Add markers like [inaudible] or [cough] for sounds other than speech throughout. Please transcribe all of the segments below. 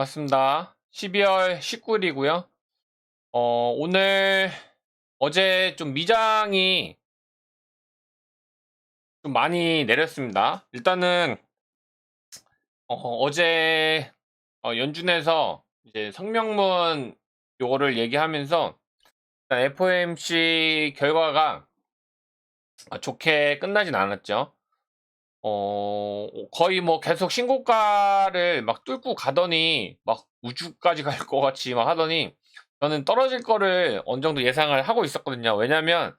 반갑습니다. 12월 19일이고요. 어, 오늘 어제 좀 미장이 좀 많이 내렸습니다. 일단은 어, 제 어, 연준에서 이제 성명문 요거를 얘기하면서 FOMC 결과가 좋게 끝나진 않았죠. 어, 거의 뭐 계속 신고가를 막 뚫고 가더니 막 우주까지 갈 것 같이 막 하더니 저는 떨어질 거를 어느 정도 예상을 하고 있었거든요. 왜냐면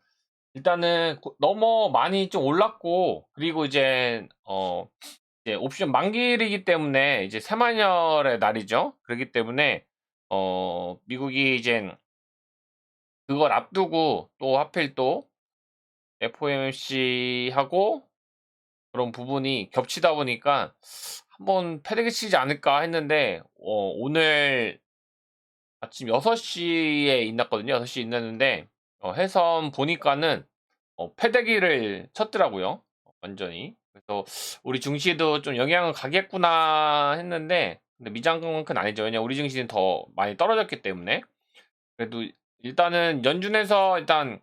일단은 고- 너무 많이 좀 올랐고 그리고 이제 어 이제 옵션 만기이기 때문에 이제 새마녀의 날이죠. 그렇기 때문에 어 미국이 이제 그걸 앞두고 또 하필 또 FOMC하고 그런 부분이 겹치다 보니까 한번 패대기 치지 않을까 했는데 어, 오늘 아침 6시에 있났거든요. 6시에 있났는데 어, 해선 보니까는 어, 패대기를 쳤더라고요. 완전히. 그래서 우리 증시도 좀 영향을 가겠구나 했는데 근데 미장만큼 아니죠. 왜냐 우리 증시는 더 많이 떨어졌기 때문에 그래도 일단은 연준에서 일단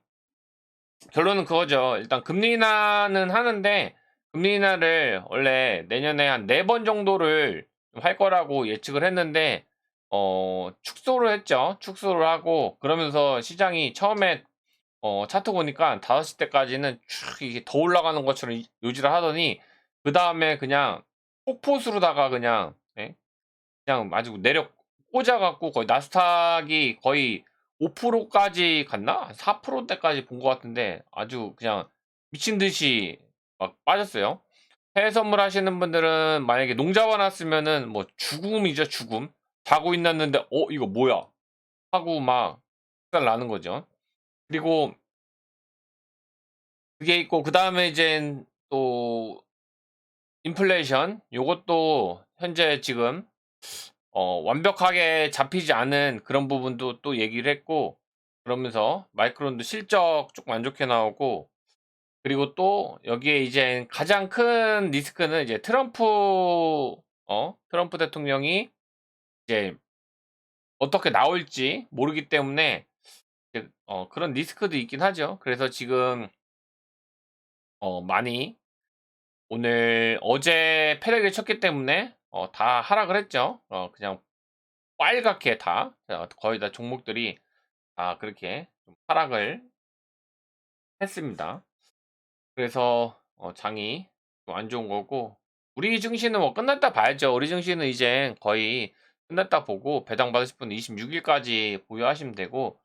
결론은 그거죠. 일단 금리 인하는 하는데 금리 인하를 원래 내년에 한 네 번 정도를 할 거라고 예측을 했는데 어 축소를 했죠. 축소를 하고 그러면서 시장이 처음에 어 차트 보니까 5시 때까지는 쭉 이게 더 올라가는 것처럼 유지를 하더니 그 다음에 그냥 폭포수로다가 그냥 예? 그냥 아주 내려 꽂아 갖고 거의 나스닥이 거의 5%까지 갔나? 4%대까지 본 것 같은데 아주 그냥 미친 듯이 막 빠졌어요. 해외 선물 하시는 분들은 만약에 농 잡아놨으면은 뭐 죽음이죠, 죽음. 자고 있났는데 어 이거 뭐야? 하고 막 살 나는 거죠. 그리고 그게 있고 그 다음에 이제 또 인플레이션 요것도 현재 지금 어, 완벽하게 잡히지 않은 그런 부분도 또 얘기를 했고 그러면서 마이크론도 실적 안 좋게 나오고 그리고 또 여기에 이제 가장 큰 리스크는 이제 트럼프 어 트럼프 대통령이 이제 어떻게 나올지 모르기 때문에 어 그런 리스크도 있긴 하죠. 그래서 지금 어 많이 오늘 어제 패력을 쳤기 때문에 어 다 하락을 했죠. 어 그냥 빨갛게 다 자, 거의 다 종목들이 다 그렇게 좀 하락을 했습니다. 그래서 어, 장이 좀 안 좋은 거고 우리 증시는 뭐 끝났다 봐야죠. 우리 증시는 이제 거의 끝났다 보고 배당 받으실 분은 26일까지 보유하시면 되고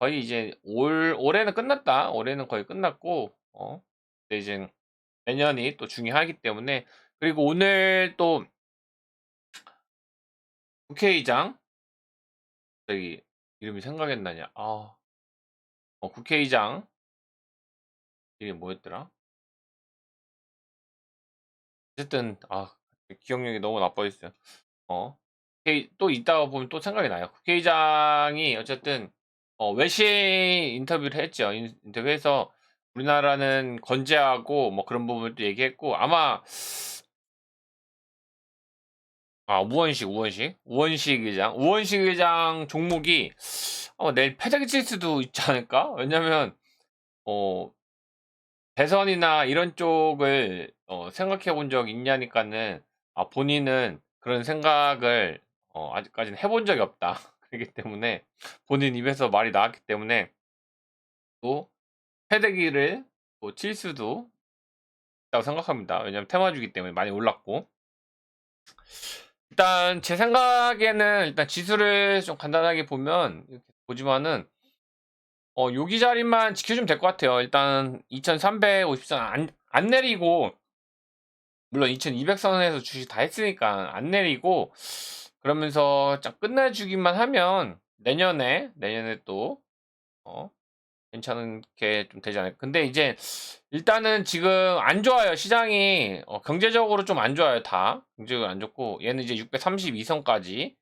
거의 이제 올 올해는 끝났다. 올해는 거의 끝났고 어 근데 이제 내년이 또 중요하기 때문에 그리고 오늘 또 국회의장 저기 이름이 생각이 안 나냐. 아. 어 국회의장 이름이 뭐였더라? 어쨌든 아 기억력이 너무 나빠졌어요. 어. 또 이따가 보면 또 생각이 나요. 국회의장이 어쨌든 어 외신 인터뷰를 했죠. 인 인터뷰해서 우리나라는 건재하고 뭐 그런 부분을 또 얘기했고 아마 아 우원식, 우원식. 우원식 의장. 우원식 의장 종목이 어 내일 패대기 칠 수도 있지 않을까? 왜냐면 어 대선이나 이런 쪽을 어 생각해 본 적 있냐니까는 아 본인은 그런 생각을 어 아직까지는 해본 적이 없다. [laughs] 그렇기 때문에 본인 입에서 말이 나왔기 때문에 또 패대기를 또 칠 수도 있다고 생각합니다. 왜냐면 테마주기 때문에 많이 올랐고. 일단 제 생각에는 일단 지수를 좀 간단하게 보면 이렇게 보지만은 어 여기 자리만 지켜주면 될 것 같아요. 일단 2350선 안 안 내리고 물론 2200 선에서 주식 다 했으니까 안 내리고 그러면서 쫙 끝내주기만 하면 내년에 내년에 또 어 괜찮게 좀 되지 않을까. 근데 이제 일단은 지금 안 좋아요. 시장이 어 경제적으로 좀 안 좋아요, 다. 경제적으로 안 좋고 얘는 이제 632 선까지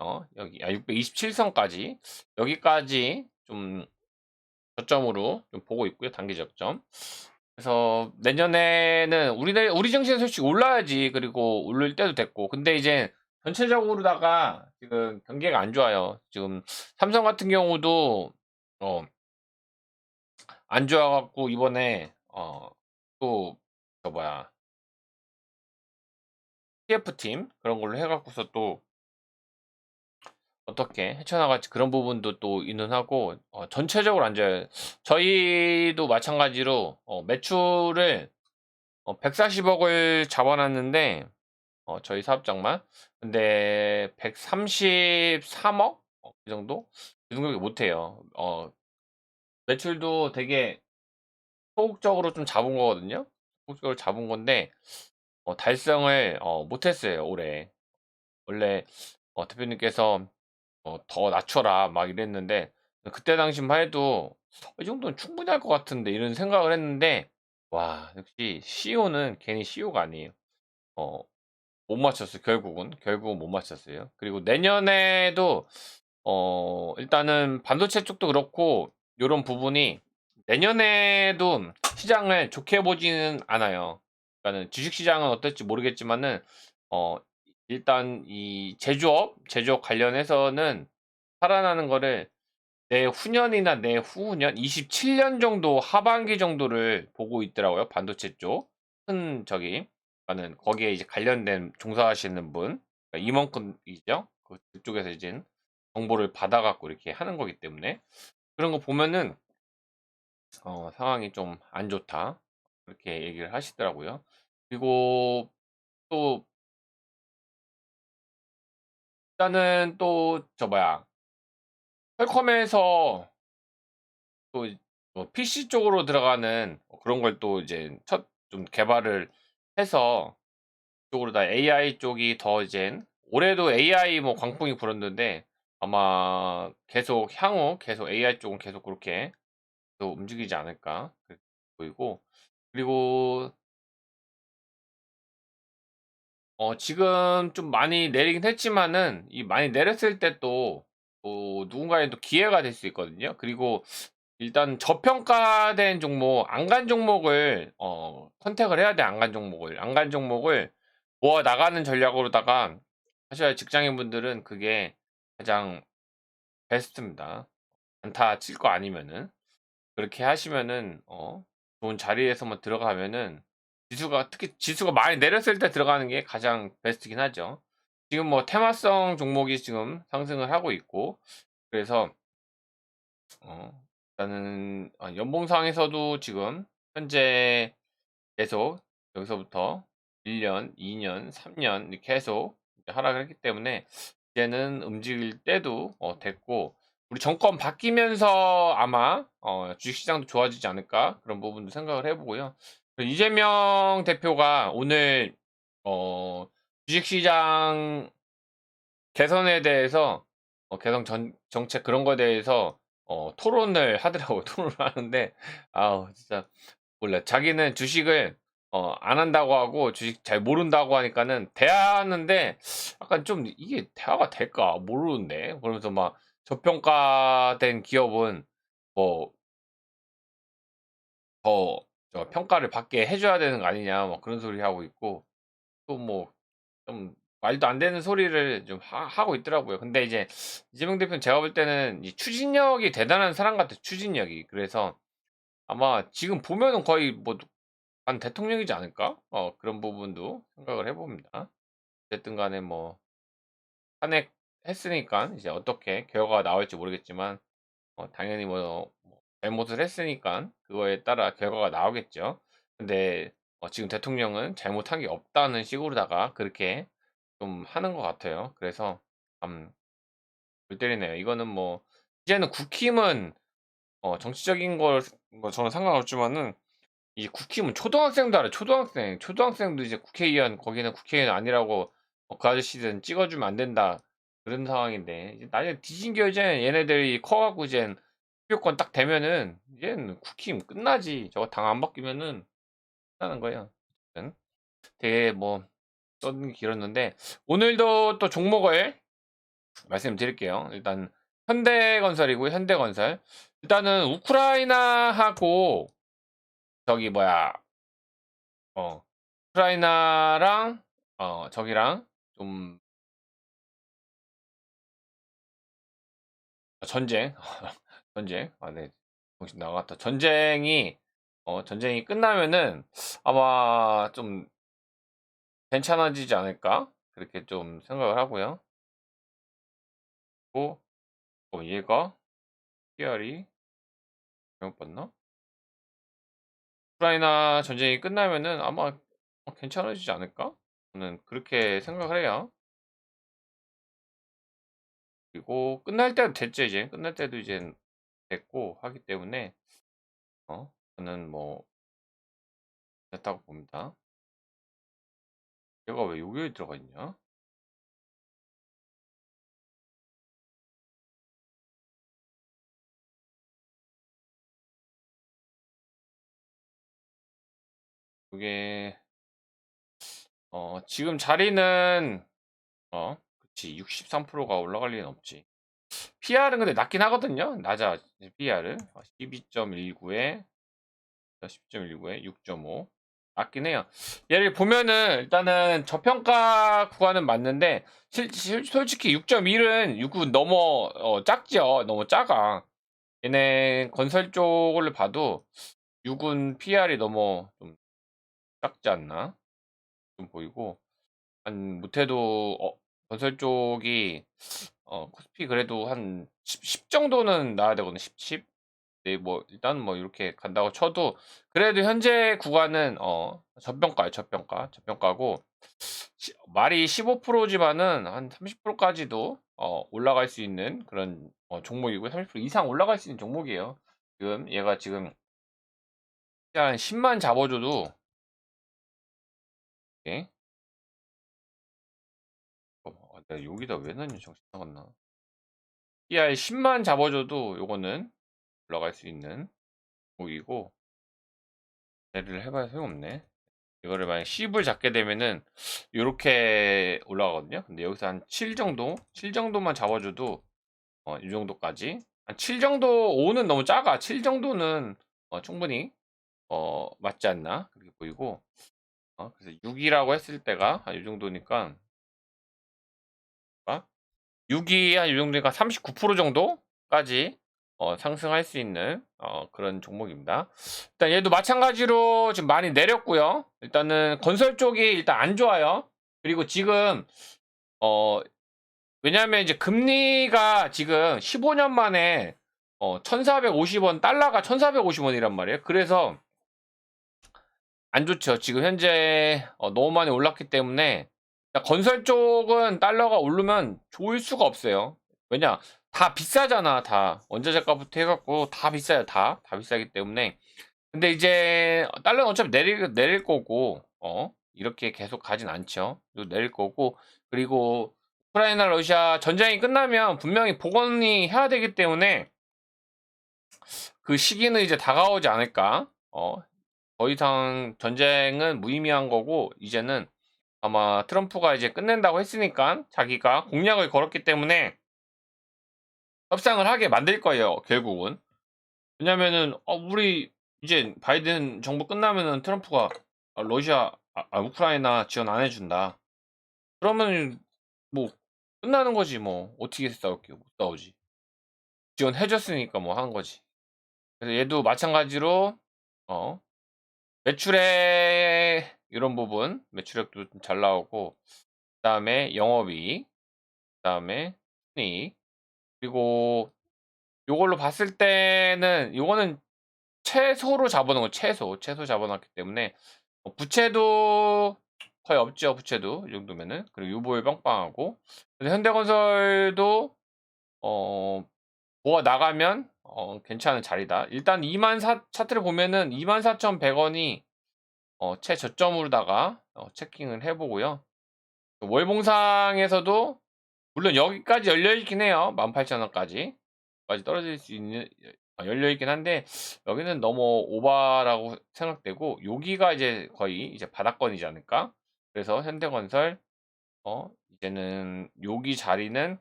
어 여기 아 627 선까지 여기까지 좀 저점으로 좀 보고 있고요. 단기 저점. 그래서 내년에는 우리 내 우리 증시는 솔직히 올라야지. 그리고 오를 때도 됐고. 근데 이제 전체적으로다가 지금 경기가 안 좋아요. 지금 삼성 같은 경우도 어 안 좋아 갖고 이번에 어또 저 뭐야 TF팀 그런 걸로 해 갖고서 또 어떻게 헤쳐나갈지 그런 부분도 또 있는 하고 어 전체적으로 안 좋아요. 저희도 마찬가지로 어 매출을 어 140억을 잡아 놨는데 어 저희 사업장만. 근데 133억 어그 정도? 그 정도밖에 못 해요. 어 매출도 되게 소극적으로 좀 잡은 거거든요. 소극적으로 잡은 건데 어 달성을 어 못 했어요, 올해. 원래 어 대표님께서 어 "더 낮춰라." 막 이랬는데 그때 당시만 해도 '이 정도는 충분히 할 것 같은데.' 이런 생각을 했는데 와 역시 CEO는 괜히 CEO가 아니에요. 어 못 맞췄어요 결국은. 결국은 못 맞췄어요. 그리고 내년에도 어 일단은 반도체 쪽도 그렇고 요런 부분이 내년에도 시장을 좋게 보지는 않아요. 그러니까는 주식 시장은 어떨지 모르겠지만은 어 일단 이 제조업, 제조업 관련해서는 살아나는 거를 내후년이나 내후후년 27년 정도 하반기 정도를 보고 있더라고요, 반도체 쪽. 큰 저기 그러니까는 거기에 이제 관련된 종사하시는 분 그러니까 임원급이죠. 그 그쪽에서 이제 정보를 받아 갖고 이렇게 하는 거기 때문에 그런 거 보면은 어 상황이 좀 안 좋다. 그렇게 얘기를 하시더라고요. 그리고 또 일단은 또 저 뭐야. 퀄컴에서 또 뭐 PC 쪽으로 들어가는 뭐 그런 걸 또 이제 첫 좀 개발을 해서 쪽으로 다 AI 쪽이 더 이젠 올해도 AI 뭐 광풍이 불었는데 아마 계속 향후 계속 AI 쪽은 계속 그렇게 또 움직이지 않을까 보이고. 그리고 어 지금 좀 많이 내리긴 했지만은 이 많이 내렸을 때 또 또 누군가에 또 기회가 될 수 있거든요. 그리고 일단 저평가된 종목 안 간 종목을 어 선택을 해야 돼 안 간 종목을. 안 간 종목을 모아 나가는 전략으로다가 하셔야 직장인분들은 그게 가장 베스트입니다. 안타 칠 거 아니면은. 그렇게 하시면은 어 좋은 자리에서만 들어가면은 지수가 특히 지수가 많이 내렸을 때 들어가는 게 가장 베스트긴 하죠. 지금 뭐 테마성 종목이 지금 상승을 하고 있고 그래서 어 일단은 어 연봉상에서도 지금 현재 계속 여기서부터 1 년, 2 년, 3년 이렇게 계속 하락을 했기 때문에 이제는 움직일 때도 어 됐고 우리 정권 바뀌면서 아마 어 주식시장도 좋아지지 않을까 그런 부분도 생각을 해 보고요. 그 이재명 대표가 오늘 어 주식시장 개선에 대해서 어 개선 전 정책 그런 거에 대해서 어 토론을 하더라고요. [laughs] 토론을 하는데 아우 진짜 몰라. 자기는 주식을 어 안 한다고 하고 주식 잘 모른다고 하니까는 대하는데 약간 좀 '이게 대화가 될까? 모르는데.' 그러면서 막 저평가된 기업은 뭐더저 평가를 받게 해 줘야 되는 거 아니냐 뭐 그런 소리 하고 있고 또 뭐 좀 말도 안 되는 소리를 좀하 하고 있더라고요. 근데 이제 이재명 대표는 제가 볼 때는 이 추진력이 대단한 사람 같아요, 추진력이. 그래서 아마 지금 보면은 거의 뭐 한 대통령이지 않을까? 어 그런 부분도 생각을 해 봅니다. 어쨌든 간에 뭐 탄핵 했으니깐 이제 어떻게 결과가 나올지 모르겠지만 어 당연히 뭐뭐 잘못을 했으니깐 그거에 따라 결과가 나오겠죠. 근데 어 지금 대통령은 잘못한 게 없다는 식으로다가 그렇게 좀 하는 것 같아요. 그래서 참골 때리네요. 이거는 뭐 이제는 국힘은 어 정치적인 걸 뭐 저는 상관없지만은 이 국힘은 초등학생도 알아요. 초등학생. 초등학생도 이제 국회의원 거기는 국회의원 아니라고 어 "그 아저씨들은 찍어 주면 안 된다." 그런 상황인데 이제 나중에 뒤진겨 이제 얘네들이 커 갖고 이젠 투표권 딱 되면은 얘는 쿠키 끝나지. 저거 당 안 바뀌면은 끝나는 거예요. 되게 뭐 썬 길었는데 오늘도 또 종목을 말씀드릴게요. 일단 현대건설이고 현대건설. 일단은 우크라이나하고 저기 뭐야. 어 우크라이나랑 어 저기랑 좀 전쟁. [laughs] 전쟁. 아 네. 정신 나갔다. 전쟁이 어 전쟁이 끝나면은 아마 좀 괜찮아지지 않을까? 그렇게 좀 생각을 하고요. 또어 얘가 PR이 잘못 봤나? 우크라이나 전쟁이 끝나면은 아마 어 괜찮아지지 않을까? 저는 그렇게 생각을 해요. 그리고 끝날 때도 됐죠 이제. 끝날 때도 이젠 됐고 하기 때문에 어 저는 뭐 됐다고 봅니다. 얘가 왜 여기에 들어가 있냐? 요게 어 지금 자리는 어 그치 63%가 올라갈 리는 없지. PR은 근데 낮긴 하거든요. 낮아 PR은. 어 12.19에 어 10.19에 6.5 낮긴 해요. 얘를 보면은 일단은 저평가 구간은 맞는데 실 실 솔직히 6.1은 6은 너무 어 작죠. 너무 작아. 얘네 건설 쪽을 봐도 6은 PR이 너무 좀 작지 않나? 좀 보이고 한 못해도 어 건설 쪽이 어 코스피 그래도 한 10 10 정도는 나와야 되거든요. 10 10. 네 뭐 일단 뭐 요렇게 간다고 쳐도 그래도 현재 구간은 어 저평가예요, 저평가. 저평가고 시 말이 15% 지만은 한 30% 까지도 어 올라갈 수 있는 그런 어 종목이고요. 30% 이상 올라갈 수 있는 종목이에요. 지금 얘가 지금 한 10만 잡아 줘도 예. 내가 여기다 왜 넣었냐 정신 나갔나. PI 10만 잡아 줘도 요거는 올라갈 수 있는 종목이고 얘를 해 봐야 소용없네. 이거를 만약 10을 잡게 되면은 요렇게 올라가거든요. 근데 여기서 한 7 정도? 7 정도만 잡아 줘도 어 이 정도까지 한 7 정도 5는 너무 작아. 7 정도는 어 충분히 어 맞지 않나 그렇게 보이고 어 그래서 6 이라고 했을 때가 한요 정도니까 아 6이한요 정도니까 39% 정도까지 어 상승할 수 있는 어 그런 종목입니다. 일단 얘도 마찬가지로 지금 많이 내렸고요. 일단은 건설 쪽이 일단 안 좋아요. 그리고 지금 어 왜냐하면 이제 금리가 지금 15년 만에 어 1,450원 달러가 1,450원이란 말이에요. 그래서 안 좋죠. 지금 현재 어 너무 많이 올랐기 때문에 건설 쪽은 달러가 오르면 좋을 수가 없어요. 왜냐? 다 비싸잖아, 다. 원자재가부터 해 갖고 다 비싸요, 다. 다 비싸기 때문에. 근데 이제 달러는 어차피 내릴 내릴 거고 어 이렇게 계속 가진 않죠. 또 내릴 거고 그리고 우크라이나 러시아 전쟁이 끝나면 분명히 복원이 해야 되기 때문에 그 시기는 이제 다가오지 않을까? 어. 더 이상 전쟁은 무의미한 거고 이제는 아마 트럼프가 이제 끝낸다고 했으니까 자기가 공약을 걸었기 때문에 협상을 하게 만들 거예요, 결국은. 왜냐면은 어 우리 이제 바이든 정부 끝나면은 트럼프가 아 러시아 아아 우크라이나 지원 안 해 준다. 그러면은 뭐 끝나는 거지 뭐. 어떻게 싸울게요. 못 싸우지. 지원해 줬으니까 뭐 하는 거지. 그래서 얘도 마찬가지로 어 매출액 이런 부분 매출액도 좀 잘 나오고 그 다음에 영업이익 그 다음에 순이익 그리고 요걸로 봤을 때는 요거는 최소로 잡아 놓은 거 최소. 최소 잡아 놨기 때문에 어 부채도 거의 없죠, 부채도. 이 정도면은. 그리고 유보율 빵빵하고. 현대건설도 어 모아 나가면 어 괜찮은 자리다. 일단 2만 사 차트를 보면은 24,100 원이 어 최저점으로다가 어 체킹을 해 보고요. 월봉상에서도 물론 여기까지 열려 있긴 해요. 18,000 원까지. 까지 떨어질 수 있는 아 열려 있긴 한데 여기는 너무 오바라고 생각되고 여기가 이제 거의 이제 바닥권이지 않을까? 그래서 현대건설 어 이제는 여기 자리는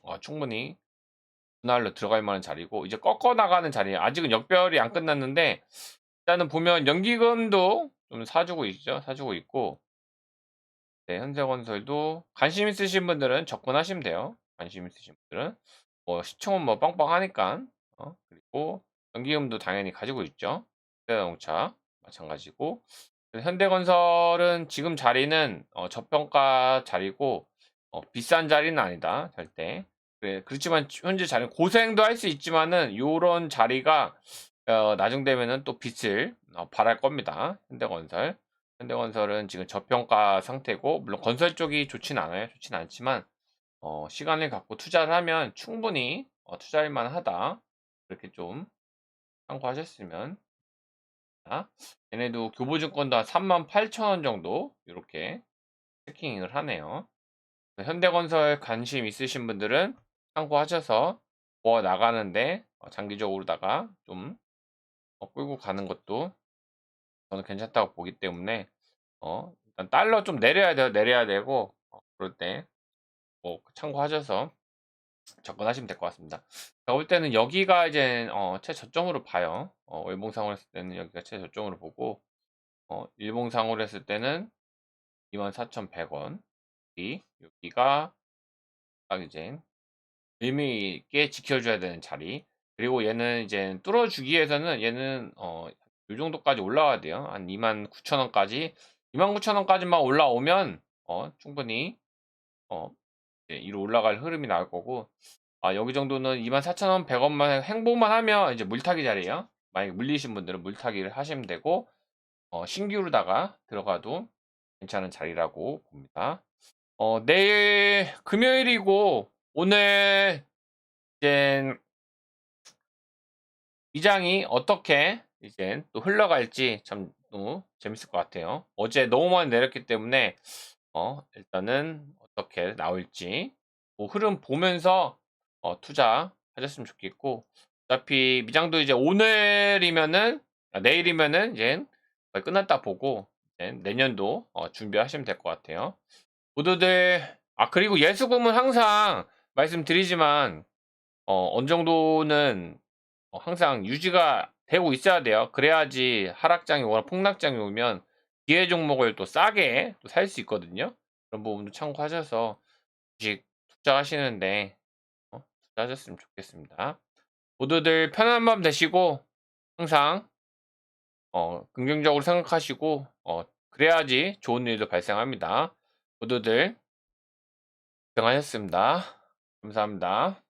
어 충분히 분할로 들어갈 만한 자리고 이제 꺾어 나가는 자리에요. 아직은 역별이 안 끝났는데 일단은 보면 연기금도 좀 사주고 있죠. 사주고 있고 네 현대건설도 관심 있으신 분들은 접근하시면 돼요. 관심 있으신 분들은. 뭐 시총은 뭐 빵빵하니까 어 그리고 연기금도 당연히 가지고 있죠. 현대자동차 마찬가지고 현대건설은 지금 자리는 어 저평가 자리고 어 비싼 자리는 아니다 절대. 그래 그렇지만 현재 자리는 고생도 할 수 있지만은 요런 자리가 어 나중 되면은 또 빛을 어 발할 겁니다. 현대건설. 현대건설은 지금 저평가 상태고 물론 건설 쪽이 좋진 않아요. 좋진 않지만 어 시간을 갖고 투자를 하면 충분히 어 투자할 만하다. 그렇게 좀 참고하셨으면 아 얘네도 교보증권도 한 38,000원 정도 요렇게 체킹을 하네요. 현대건설 관심 있으신 분들은 참고하셔서 모아 나가는데 어 장기적으로다가 좀 어 끌고 가는 것도 저는 괜찮다고 보기 때문에 어 일단 달러 좀 내려야 돼요. 내려야 되고 어 그럴 때 뭐 참고하셔서 접근하시면 될 것 같습니다. 제가 볼 때는 여기가 이제 어 최저점으로 봐요. 어 월봉상으로 했을 때는 여기가 최저점으로 보고 어 일봉상으로 했을 때는 24,100원 이 여기가 딱 이제 의미 있게 지켜줘야 되는 자리. 그리고 얘는 이제 뚫어주기 위해서는 얘는 어 요 정도까지 올라와야 돼요. 한 29,000원까지 29,000원까지만 올라오면 어 충분히 어 이제 위로 올라갈 흐름이 나올 거고 아 여기 정도는 24,000원 100원만 행보만 하면 이제 물타기 자리예요. 만약에 물리신 분들은 물타기를 하시면 되고 어 신규로다가 들어가도 괜찮은 자리라고 봅니다. 어 내일 금요일이고 오늘 이젠 시장이 어떻게 이젠 또 흘러갈지 참또 재밌을 것 같아요. 어제 너무 많이 내렸기 때문에 어 일단은 어떻게 나올지 뭐 흐름 보면서 어 투자 하셨으면 좋겠고 어차피 미장도 이제 오늘이면은 아 내일이면은 이제 끝났다 보고 이제 내년도 어 준비하시면 될 것 같아요. 모두들 아 그리고 예수금은 항상 말씀드리지만 어 어느 정도는 어 항상 유지가 되고 있어야 돼요. 그래야지 하락장이 오거나 폭락장이 오면 기회 종목을 또 싸게 또 살 수 있거든요. 그런 부분도 참고하셔서 주식 투자하시는데 어 투자하셨으면 좋겠습니다. 모두들 편안한 밤 되시고 항상 어 긍정적으로 생각하시고 어 그래야지 좋은 일도 발생합니다. 모두들 고생하셨습니다. 감사합니다.